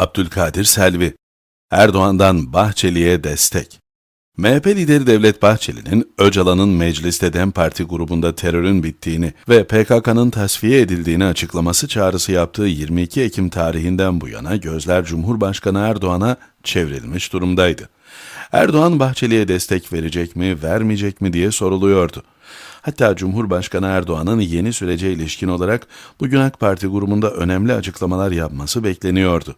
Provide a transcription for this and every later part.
Abdülkadir Selvi Erdoğan'dan Bahçeli'ye destek MHP lideri Devlet Bahçeli'nin Öcalan'ın mecliste DEM Parti grubunda terörün bittiğini ve PKK'nın tasfiye edildiğini açıklaması çağrısı yaptığı 22 Ekim tarihinden bu yana gözler Cumhurbaşkanı Erdoğan'a çevrilmiş durumdaydı. Erdoğan Bahçeli'ye destek verecek mi, vermeyecek mi diye soruluyordu. Hatta Cumhurbaşkanı Erdoğan'ın yeni sürece ilişkin olarak bugün AK Parti grubunda önemli açıklamalar yapması bekleniyordu.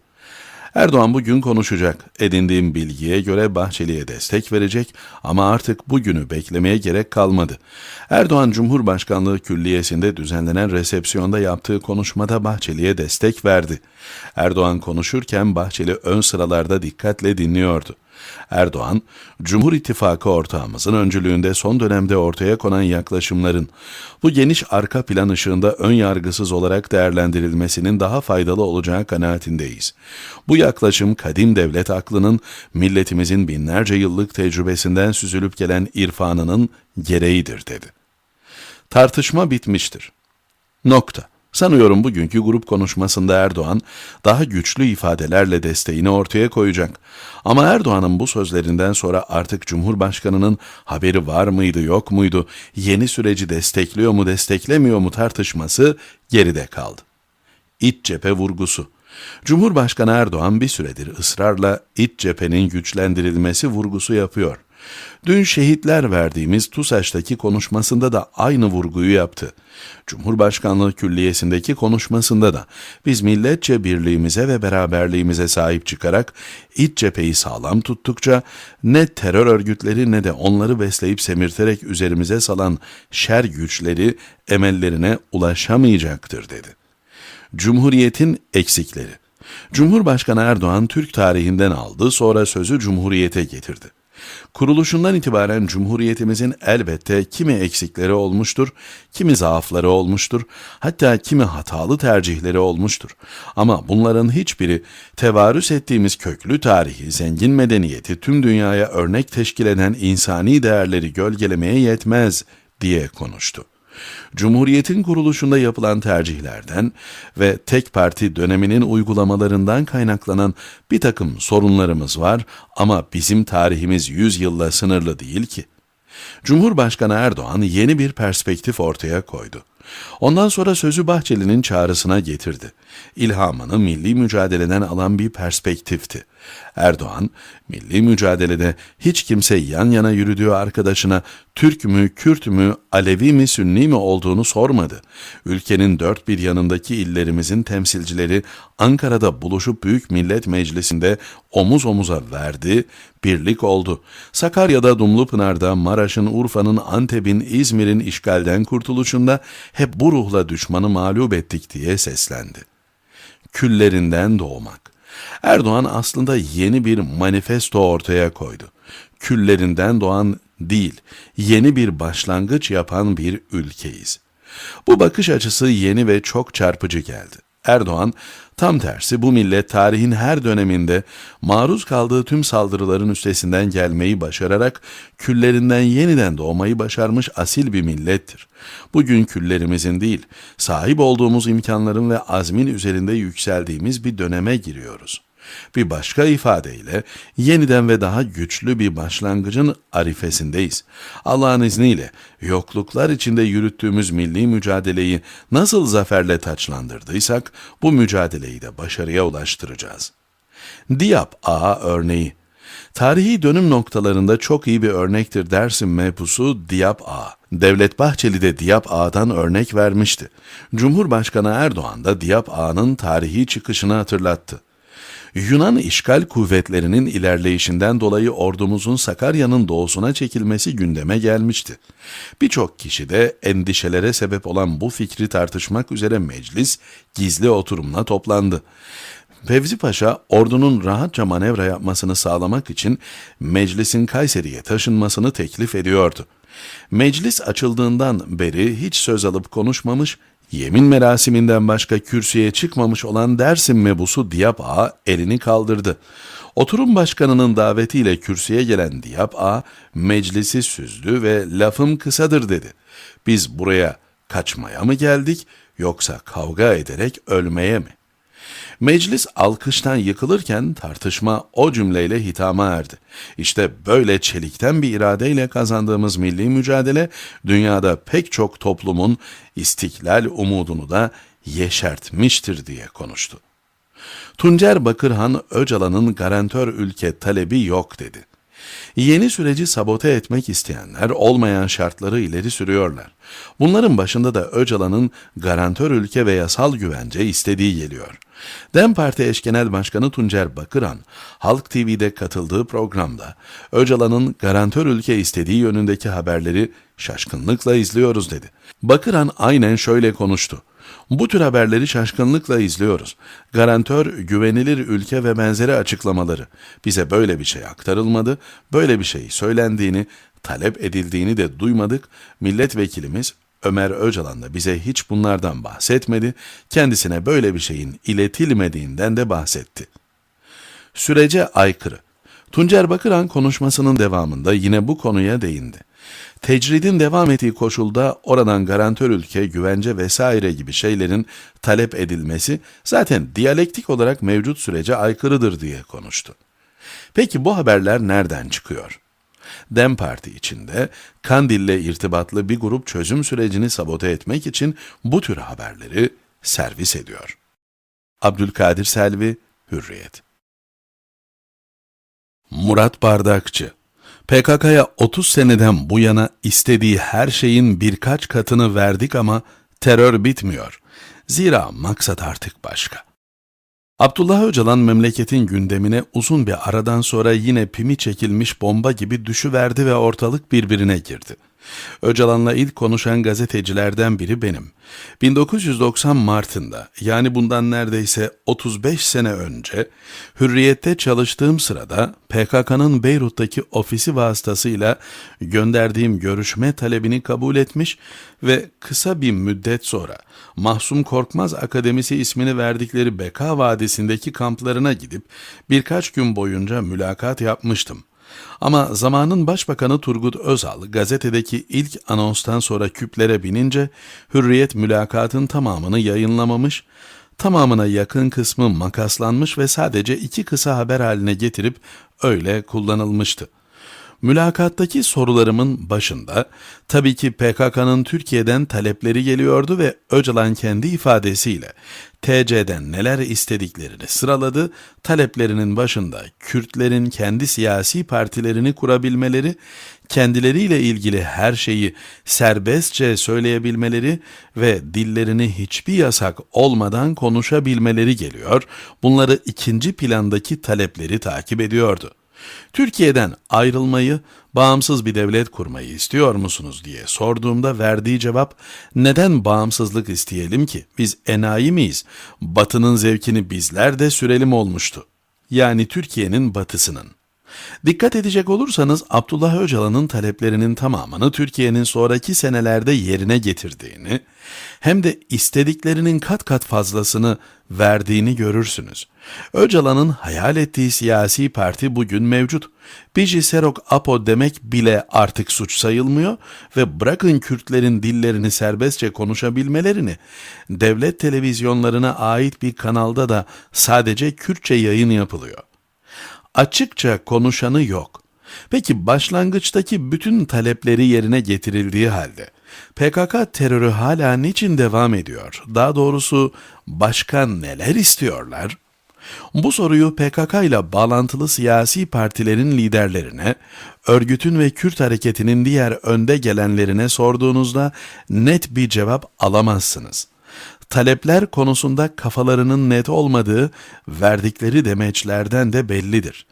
Erdoğan bugün konuşacak. Edindiğim bilgiye göre Bahçeli'ye destek verecek ama artık bugünü beklemeye gerek kalmadı. Erdoğan Cumhurbaşkanlığı Külliyesi'nde düzenlenen resepsiyonda yaptığı konuşmada Bahçeli'ye destek verdi. Erdoğan konuşurken Bahçeli ön sıralarda dikkatle dinliyordu. Erdoğan, Cumhur İttifakı ortağımızın öncülüğünde son dönemde ortaya konan yaklaşımların bu geniş arka plan ışığında ön yargısız olarak değerlendirilmesinin daha faydalı olacağı kanaatindeyiz. Bu yaklaşım kadim devlet aklının milletimizin binlerce yıllık tecrübesinden süzülüp gelen irfanının gereğidir dedi. Tartışma bitmiştir. Nokta. Sanıyorum bugünkü grup konuşmasında Erdoğan daha güçlü ifadelerle desteğini ortaya koyacak. Ama Erdoğan'ın bu sözlerinden sonra artık Cumhurbaşkanı'nın haberi var mıydı yok muydu, yeni süreci destekliyor mu desteklemiyor mu tartışması geride kaldı. İç cephe vurgusu. Cumhurbaşkanı Erdoğan bir süredir ısrarla iç cephenin güçlendirilmesi vurgusu yapıyor. Dün şehitler verdiğimiz TUSAŞ'taki konuşmasında da aynı vurguyu yaptı. Cumhurbaşkanlığı Külliyesi'ndeki konuşmasında da biz milletçe birliğimize ve beraberliğimize sahip çıkarak iç cepheyi sağlam tuttukça ne terör örgütleri ne de onları besleyip semirterek üzerimize salan şer güçleri emellerine ulaşamayacaktır dedi. Cumhuriyetin eksikleri Cumhurbaşkanı Erdoğan Türk tarihinden aldı sonra sözü Cumhuriyete getirdi. Kuruluşundan itibaren Cumhuriyetimizin elbette kimi eksikleri olmuştur, kimi zaafları olmuştur, hatta kimi hatalı tercihleri olmuştur. Ama bunların hiçbiri tevarüs ettiğimiz köklü tarihi, zengin medeniyeti tüm dünyaya örnek teşkil eden insani değerleri gölgelemeye yetmez diye konuştu. Cumhuriyetin kuruluşunda yapılan tercihlerden ve tek parti döneminin uygulamalarından kaynaklanan bir takım sorunlarımız var ama bizim tarihimiz 100 yılla sınırlı değil ki. Cumhurbaşkanı Erdoğan yeni bir perspektif ortaya koydu. Ondan sonra sözü Bahçeli'nin çağrısına getirdi. İlhamını milli mücadeleden alan bir perspektifti. Erdoğan, milli mücadelede hiç kimse yan yana yürüdüğü arkadaşına Türk mü, Kürt mü, Alevi mi, Sünni mi olduğunu sormadı. Ülkenin dört bir yanındaki illerimizin temsilcileri Ankara'da buluşup Büyük Millet Meclisi'nde omuz omuza verdi, birlik oldu. Sakarya'da, Dumlupınar'da, Maraş'ın, Urfa'nın, Antep'in, İzmir'in işgalden kurtuluşunda hep bu ruhla düşmanı mağlup ettik diye seslendi. Küllerinden doğmak. Erdoğan aslında yeni bir manifesto ortaya koydu. Küllerinden doğan değil, yeni bir başlangıç yapan bir ülkeyiz. Bu bakış açısı yeni ve çok çarpıcı geldi. Erdoğan tam tersi bu millet tarihin her döneminde maruz kaldığı tüm saldırıların üstesinden gelmeyi başararak küllerinden yeniden doğmayı başarmış asil bir millettir. Bugün küllerimizin değil, sahip olduğumuz imkanların ve azmin üzerinde yükseldiğimiz bir döneme giriyoruz. Bir başka ifadeyle yeniden ve daha güçlü bir başlangıcın arifesindeyiz. Allah'ın izniyle yokluklar içinde yürüttüğümüz milli mücadeleyi nasıl zaferle taçlandırdıysak bu mücadeleyi de başarıya ulaştıracağız. Diyap A örneği Tarihi dönüm noktalarında çok iyi bir örnektir Dersim mepusu Diyap A. Devlet Bahçeli de Diyap Ağa'dan örnek vermişti. Cumhurbaşkanı Erdoğan da Diyap Ağa'nın tarihi çıkışını hatırlattı. Yunan işgal kuvvetlerinin ilerleyişinden dolayı ordumuzun Sakarya'nın doğusuna çekilmesi gündeme gelmişti. Birçok kişi de endişelere sebep olan bu fikri tartışmak üzere meclis gizli oturumla toplandı. Fevzi Paşa ordunun rahatça manevra yapmasını sağlamak için meclisin Kayseri'ye taşınmasını teklif ediyordu. Meclis açıldığından beri hiç söz alıp konuşmamış, yemin merasiminden başka kürsüye çıkmamış olan Dersim mebusu Diyap Ağa elini kaldırdı. Oturum başkanının davetiyle kürsüye gelen Diyap Ağa meclisi süzdü ve lafım kısadır dedi. Biz buraya kaçmaya mı geldik yoksa kavga ederek ölmeye mi? Meclis alkıştan yıkılırken tartışma o cümleyle hitama erdi. İşte böyle çelikten bir iradeyle kazandığımız milli mücadele dünyada pek çok toplumun istiklal umudunu da yeşertmiştir diye konuştu. Tuncer Bakırhan Öcalan'ın garantör ülke talebi yok dedi. Yeni süreci sabote etmek isteyenler olmayan şartları ileri sürüyorlar. Bunların başında da Öcalan'ın garantör ülke ve yasal güvence istediği geliyor. DEM Parti eş genel başkanı Tuncer Bakıran, Halk TV'de katıldığı programda Öcalan'ın garantör ülke istediği yönündeki haberleri şaşkınlıkla izliyoruz dedi. Bakıran aynen şöyle konuştu. Bu tür haberleri şaşkınlıkla izliyoruz. Garantör, güvenilir ülke ve benzeri açıklamaları. Bize böyle bir şey aktarılmadı, böyle bir şey söylendiğini, talep edildiğini de duymadık. Milletvekilimiz Ömer Öcalan da bize hiç bunlardan bahsetmedi, kendisine böyle bir şeyin iletilmediğinden de bahsetti. Sürece aykırı. Tuncer Bakıran konuşmasının devamında yine bu konuya değindi. Tecridin devam ettiği koşulda oradan garantör ülke, güvence vesaire gibi şeylerin talep edilmesi zaten diyalektik olarak mevcut sürece aykırıdır diye konuştu. Peki bu haberler nereden çıkıyor? Dem Parti içinde Kandil'le irtibatlı bir grup çözüm sürecini sabote etmek için bu tür haberleri servis ediyor. Abdülkadir Selvi, Hürriyet Murat Bardakçı PKK'ya 30 seneden bu yana istediği her şeyin birkaç katını verdik ama terör bitmiyor. Zira maksat artık başka. Abdullah Öcalan memleketin gündemine uzun bir aradan sonra yine pimi çekilmiş bomba gibi düşüverdi ve ortalık birbirine girdi. Öcalan'la ilk konuşan gazetecilerden biri benim. 1990 Mart'ında yani bundan neredeyse 35 sene önce Hürriyet'te çalıştığım sırada PKK'nın Beyrut'taki ofisi vasıtasıyla gönderdiğim görüşme talebini kabul etmiş ve kısa bir müddet sonra Mahsum Korkmaz Akademisi ismini verdikleri Beka Vadisi'ndeki kamplarına gidip birkaç gün boyunca mülakat yapmıştım. Ama zamanın başbakanı Turgut Özal gazetedeki ilk anonstan sonra küplere binince Hürriyet mülakatın tamamını yayınlamamış, tamamına yakın kısmı makaslanmış ve sadece iki kısa haber haline getirip öyle kullanılmıştı. Mülakattaki sorularımın başında tabii ki PKK'nın Türkiye'den talepleri geliyordu ve Öcalan kendi ifadesiyle TC'den neler istediklerini sıraladı. Taleplerinin başında Kürtlerin kendi siyasi partilerini kurabilmeleri, kendileriyle ilgili her şeyi serbestçe söyleyebilmeleri ve dillerini hiçbir yasak olmadan konuşabilmeleri geliyor. Bunları ikinci plandaki talepleri takip ediyordu. Türkiye'den ayrılmayı, bağımsız bir devlet kurmayı istiyor musunuz diye sorduğumda verdiği cevap neden bağımsızlık isteyelim ki? Biz enayi miyiz? Batının zevkini bizler de sürelim olmuştu. Yani Türkiye'nin batısının. Dikkat edecek olursanız Abdullah Öcalan'ın taleplerinin tamamını Türkiye'nin sonraki senelerde yerine getirdiğini, hem de istediklerinin kat kat fazlasını verdiğini görürsünüz. Öcalan'ın hayal ettiği siyasi parti bugün mevcut. Biji Serok Apo demek bile artık suç sayılmıyor ve bırakın Kürtlerin dillerini serbestçe konuşabilmelerini, devlet televizyonlarına ait bir kanalda da sadece Kürtçe yayın yapılıyor açıkça konuşanı yok. Peki başlangıçtaki bütün talepleri yerine getirildiği halde PKK terörü hala niçin devam ediyor? Daha doğrusu başka neler istiyorlar? Bu soruyu PKK ile bağlantılı siyasi partilerin liderlerine, örgütün ve Kürt hareketinin diğer önde gelenlerine sorduğunuzda net bir cevap alamazsınız talepler konusunda kafalarının net olmadığı verdikleri demeçlerden de bellidir.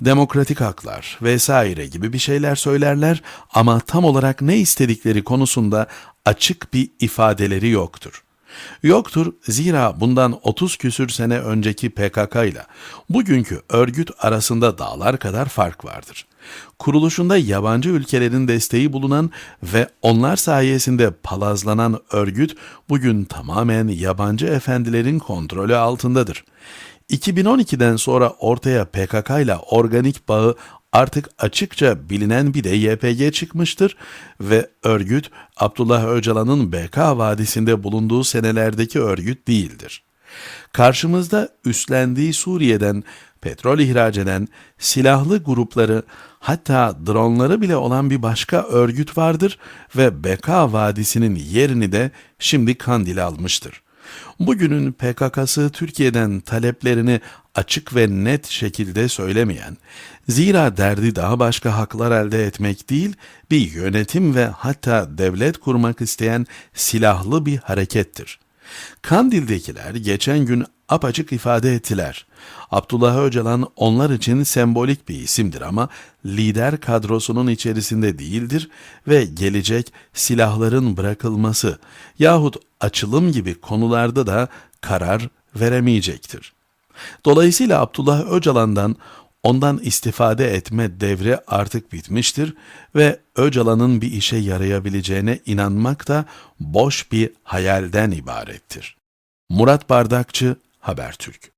Demokratik haklar vesaire gibi bir şeyler söylerler ama tam olarak ne istedikleri konusunda açık bir ifadeleri yoktur. Yoktur zira bundan 30 küsür sene önceki PKK ile bugünkü örgüt arasında dağlar kadar fark vardır. Kuruluşunda yabancı ülkelerin desteği bulunan ve onlar sayesinde palazlanan örgüt bugün tamamen yabancı efendilerin kontrolü altındadır. 2012'den sonra ortaya PKK ile organik bağı artık açıkça bilinen bir de YPG çıkmıştır ve örgüt Abdullah Öcalan'ın BK Vadisi'nde bulunduğu senelerdeki örgüt değildir. Karşımızda üstlendiği Suriye'den petrol ihraç eden silahlı grupları hatta dronları bile olan bir başka örgüt vardır ve Beka Vadisi'nin yerini de şimdi Kandil'e almıştır. Bugünün PKK'sı Türkiye'den taleplerini açık ve net şekilde söylemeyen, zira derdi daha başka haklar elde etmek değil, bir yönetim ve hatta devlet kurmak isteyen silahlı bir harekettir. Kandil'dekiler geçen gün apaçık ifade ettiler. Abdullah Öcalan onlar için sembolik bir isimdir ama lider kadrosunun içerisinde değildir ve gelecek silahların bırakılması yahut açılım gibi konularda da karar veremeyecektir. Dolayısıyla Abdullah Öcalan'dan ondan istifade etme devri artık bitmiştir ve Öcalan'ın bir işe yarayabileceğine inanmak da boş bir hayalden ibarettir. Murat Bardakçı, Habertürk